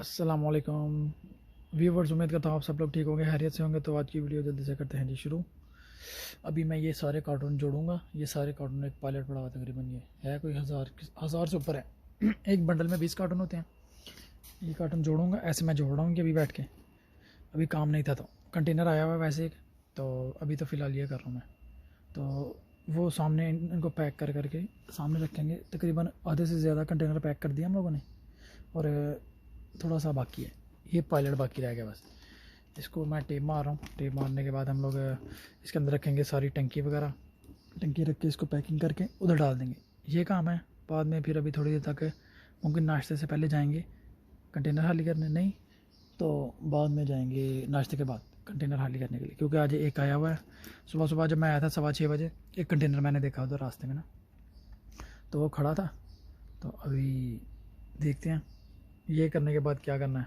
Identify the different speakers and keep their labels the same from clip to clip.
Speaker 1: वालेकुम व्यूवर्स उम्मीद करता हूँ आप सब लोग ठीक होंगे हैरियत से होंगे। तो आज की वीडियो जल्दी से करते हैं जी शुरू। अभी मैं ये सारे कार्टून जोड़ूँगा। ये सारे कार्टून एक पायलट पड़ा हुआ तकरीबन ये है कोई हज़ार हज़ार से ऊपर है। एक बंडल में बीस कार्टून होते हैं। ये कार्टून जोड़ूँगा, ऐसे मैं जोड़ रहा हूँ कि अभी बैठ के। अभी काम नहीं था तो। कंटेनर आया हुआ वैसे एक तो अभी तो फ़िलहाल ये कर रहा हूँ मैं। तो वो सामने इन- इनको पैक कर करके सामने रखेंगे। तकरीबन आधे से ज़्यादा कंटेनर पैक कर दिया हम लोगों ने। और थोड़ा सा बाकी है। ये पायलट बाकी रह गया बस। इसको मैं टेप मार रहा हूँ। टेप मारने के बाद हम लोग इसके अंदर रखेंगे सारी टंकी वगैरह। टंकी रख के इसको पैकिंग करके उधर डाल देंगे। ये काम है। बाद में फिर अभी थोड़ी देर तक, मुमकिन नाश्ते से पहले जाएँगे। कंटेनर खाली करने? नहीं। तो बाद में जाएँगे नाश्ते के बाद कंटेनर खाली करने के लिए। क्योंकि आज एक आया हुआ है। सुबह सुबह जब मैं आया था सवा छः बजे, एक कंटेनर मैंने देखा उधर रास्ते में ना। तो वो खड़ा था। तो अभी देखते हैं। ये करने के बाद क्या करना है?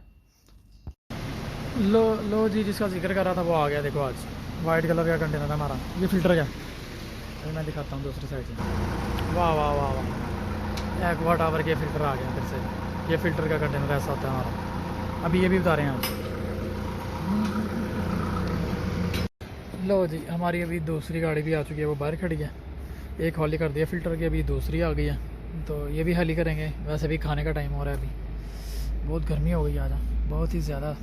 Speaker 1: लो लो जी, जिसका ज़िक्र कर रहा था वो आ गया, देखो आज। वाइट कलर का कंटेनर है हमारा। ये फ़िल्टर का अभी मैं दिखाता हूँ दूसरी साइड से। वाह वाह वाह वाह। एक्वा टावर के फ़िल्टर आ गया फिर से। ये फ़िल्टर का कंटेनर ऐसा होता है हमारा। अभी ये भी उतारे हैं आज लो जी, हमारी अभी दूसरी गाड़ी भी आ चुकी है, वो बाहर खड़ी है। एक हॉली कर दिया फ़िल्टर की अभी दूसरी आ गई है। तो ये भी खाली करेंगे। वैसे भी खाने का टाइम हो रहा है अभी। बहुत गर्मी हो गई आज बहुत ही ज़्यादा।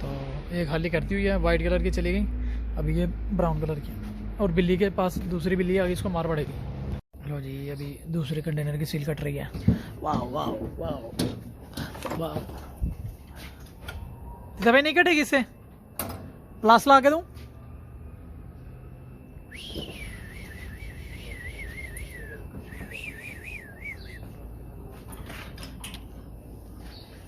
Speaker 1: तो एक खाली करती हुई है वाइट कलर की चली गई। अभी ये ब्राउन कलर की और बिल्ली के पास दूसरी बिल्ली आ गई, इसको मार पड़ेगी। लो जी अभी दूसरे कंटेनर की सील कट रही है। वाह वाह वाह वाह दवाई नहीं कटेगी इससे? प्लास ला के दूँ
Speaker 2: मुझे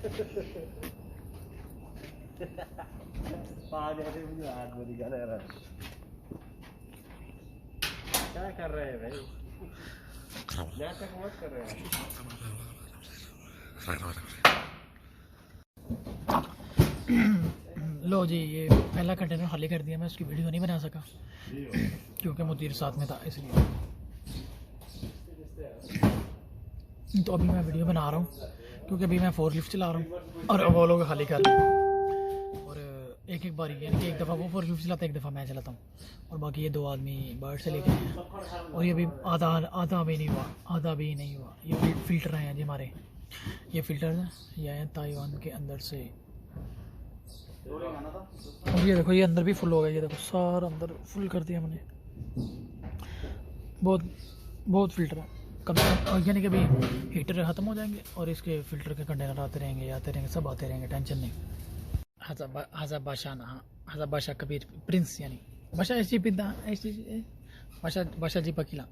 Speaker 2: हाथ में दिखा दे रहा है क्या कर रहे हैं भाई मत कर रहे
Speaker 1: लो जी, ये पहला कंटेनर खाली कर दिया, मैं उसकी वीडियो नहीं बना सका, क्योंकि मुदीर साथ में था, इसलिए। तो अभी मैं वीडियो बना रहा हूँ। क्योंकि अभी मैं फोर लिफ्ट चला रहा हूँ और वो लोग खाली कर रहे हैं। और एक एक बार यानी कि एक दफ़ा वो फोर लिफ्ट चलाता है, एक दफ़ा मैं चलाता हूँ। और बाकी ये दो आदमी बाहर से लेके आए हैं। और ये भी आधा आधा भी नहीं हुआ, आधा भी नहीं हुआ। ये फिल- फ़िल्टर हैं जी हमारे। ये फ़िल्टर ये आए हैं ताइवान के अंदर से। और ये देखो, ये अंदर भी फुल हो गया, ये देखो, सारा अंदर फुल कर दिया हमने। बहुत बहुत फ़िल्टर है। कम से कम यानी कि अभी हीटर ख़त्म हो जाएँगे और इसके फ़िल्टर के कंटेनर आते रहेंगे आते रहेंगे, सब आते रहेंगे टेंशन नहीं। हज़ा बादशाह ना हज़ा बादशाह कबीर प्रिंस यानी। बादशाह ऐसी पिता, ऐसी बादशाह बादशाह जी पकीला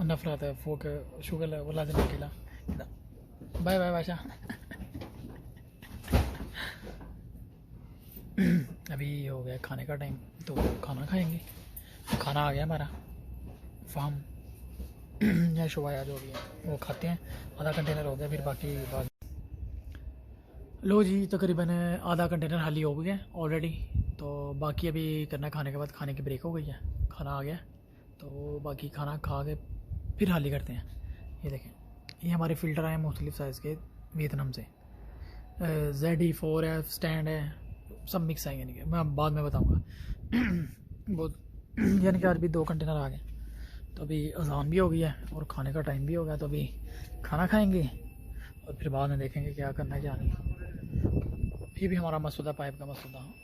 Speaker 1: नफरत है, फोक शुगर वला दिन अकेला बाय बाय, बादशाह। अभी हो गया खाने का टाइम तो खाना खाएँगे। खाना आ गया हमारा फार्म या शुभाया जो भी है, वो खाते हैं। आधा कंटेनर हो गया, फिर बाकी बाद। लो जी, तकरीबन तो आधा कंटेनर खाली हो गया ऑलरेडी तो बाकी अभी करना खाने के बाद, खाने की ब्रेक हो गई है। खाना आ गया। तो बाकी खाना खा के फिर खाली करते हैं। ये देखें, ये हमारे फ़िल्टर आए मुख्तलिफ़ साइज़ के वियतनाम से। जेड ई फोर है स्टैंड है, सब मिक्स है यानी कि मैं बाद में बताऊँगा। बहुत, यानी कि आज भी दो कंटेनर आ गए। तो अभी अजान भी हो गई है और खाने का टाइम भी हो गया तो अभी खाना खाएँगे और फिर बाद में देखेंगे क्या करना है, क्या नहीं। ये भी हमारा मसूदा, पाइप का मसूदा।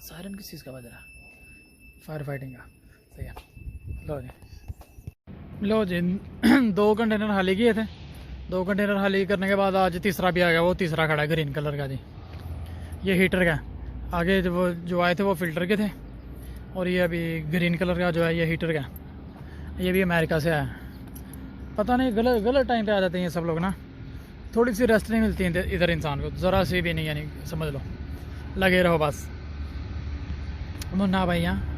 Speaker 1: सायरन किस चीज़ का बज रहा है फायर फाइटिंग का। सही है। लो जी। लो जी, दो कंटेनर खाली किए थे। दो कंटेनर खाली करने के बाद आज तीसरा भी आ गया, वो तीसरा खड़ा है ग्रीन कलर का जी। ये हीटर का आगे जो जो आए थे, वो फ़िल्टर के थे। और ये अभी ग्रीन कलर का जो है, ये हीटर का। ये भी अमेरिका से है। पता नहीं, गलत गलत टाइम पे आ जाते हैं ये सब लोग ना। थोड़ी सी रेस्ट नहीं मिलती है इधर- इधर इंसान को। ज़रा सी भी नहीं, यानी समझ लो। लगे रहो बस। मुन्ना भाई यहाँ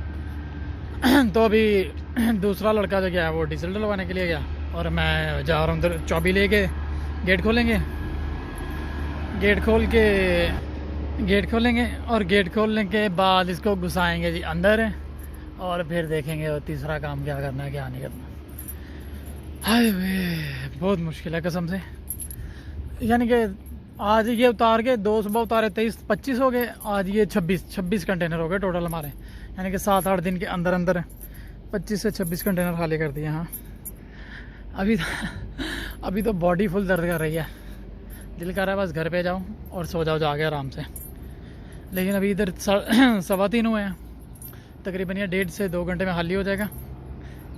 Speaker 1: तो अभी दूसरा लड़का जो गया वो डीजल डलवाने के लिए गया। और मैं जा रहा हूँ उधर चाबी लेके। गेट खोलेंगे? गेट खोल के, गेट खोलेंगे। और गेट खोलने के बाद इसको घुसाएँगे जी अंदर। और फिर देखेंगे और तीसरा काम क्या करना है, क्या नहीं करना। हाय वे, बहुत मुश्किल है कसम से। यानी कि आज ये उतार के दो सुबह उतारे, तेईस, पच्चीस हो गए, आज ये छब्बीस छब्बीस कंटेनर हो गए टोटल हमारे। यानी कि सात, आठ दिन के अंदर अंदर पच्चीस से छब्बीस कंटेनर खाली कर दिए हाँ। अभी अभी तो बॉडी फुल दर्द कर रही है। दिल कर रहा है बस घर पे जाओ और सो जाओ जाके आराम से। लेकिन अभी इधर सवा तीन हुए हैं। तकरीबन ये डेढ़ से दो घंटे में खाली हो जाएगा।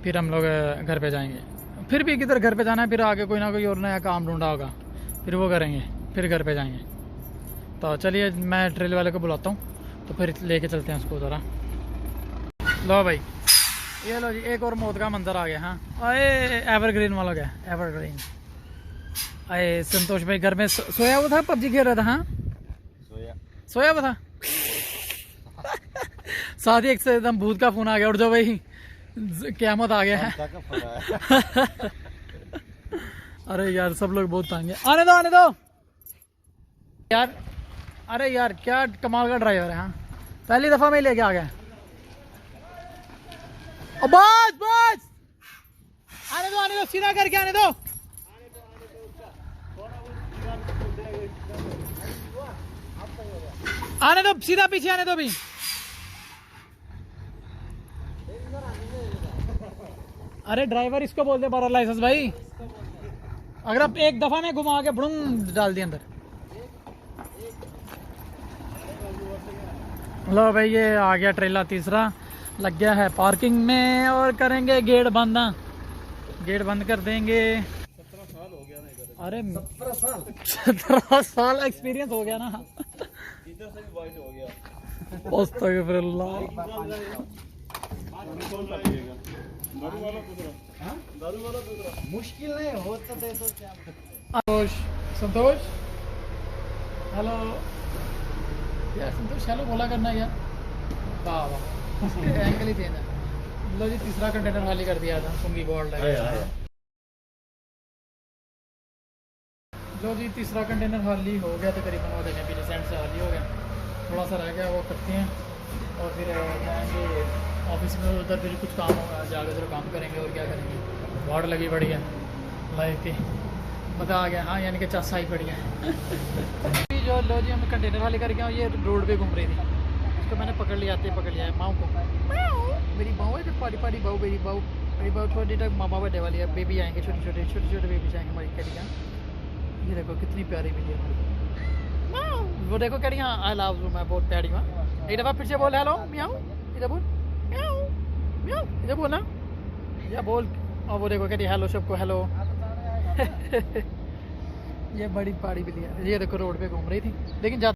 Speaker 1: फिर हम लोग घर पे जाएँगे। फिर भी किधर घर पे जाना है फिर आगे कोई ना कोई और नया काम ढूंढा होगा। फिर वो करेंगे फिर घर पे जाएँगे। तो चलिए मैं ट्रेल वाले को बुलाता हूँ। तो फिर लेके चलते हैं उसको ज़रा लो भाई। ये लो जी एक और मौत का मंजर आ गया हाँ। अरे एवरग्रीन वाला गया एवरग्रीन अरे संतोष भाई घर में सो, सोया हुआ था पबजी खेल रहा था हाँ?
Speaker 2: सोया।
Speaker 1: सोया हुआ था? साथ ही एक से एकदम भूत का फ़ोन आ गया उठ जाओ भाई। क्यामत आ गया है। अरे यार सब लोग बहुत तंग है। आने दो आने दो। यार अरे यार क्या कमाल का ड्राइवर है हाँ। पहली दफ़ा में लेके आ गया। बस बस। आने दो आने दो सीधा करके आने दो। आने दो सीधा पीछे आने दो भी अरे ड्राइवर इसको बोल दे बारह लाइसेंस भाई। अगर आप एक दफ़ा में घुमा के बुड़ूंग डाल दिए अंदर। लो भाई ये आ गया ट्रेला तीसरा। लग गया है पार्किंग में और करेंगे गेट बंद। गेट बंद कर देंगे। अरे सत्रह साल। एक्सपीरियंस हो गया ना।
Speaker 2: इधर से भी हो गया। मुश्किल नहीं होता दे तो क्या
Speaker 1: संतोष संतोष? हेलो यार संतोष हेलो बोला करना यार वाह वाह। एंगल ही चेंज है लो जी तीसरा कंटेनर खाली कर दिया था सुंगी बोर्ड
Speaker 2: आया, आया।
Speaker 1: लो जी तीसरा कंटेनर खाली हो गया तकरीबन वो देखें पीछे साइड से खाली हो गया। थोड़ा सा रह गया वो करते हैं। और फिर जाएँगे ऑफ़िस में उधर फिर कुछ काम होगा जाकर जरा काम करेंगे और क्या करेंगे। वार्ड लगी पड़ी है। लाइफ की मज़ा आ गया। हाँ यानी कि चस पड़ी है जो लो जी हम कंटेनर खाली करके आए, ये रोड पे घूम रही थी। उसको मैंने पकड़ लिया आते पकड़ लिया है। माँ को। मेरी बहू है पारी पारी बहू मेरी बहू। मेरी बहू थोड़ी देर तक मामा बर्थडे वाली है। बेबी आएँगे छोटे छोटे छोटे छोटे बेबी आएँगे हमारी करिया ये देखो कितनी प्यारी मिली है वो देखो कह रही हाँ आई लव यू मैं बहुत प्यारी हूँ। एक दफ़ा फिर से बोल हेलो म्याऊ इधर बोल। इधर बोल ना। या बोल। और वो देखो कह रही हेलो सबको हेलो ये बड़ी पहाड़ी भी है। ये देखो, रोड पे घूम रही थी। लेकिन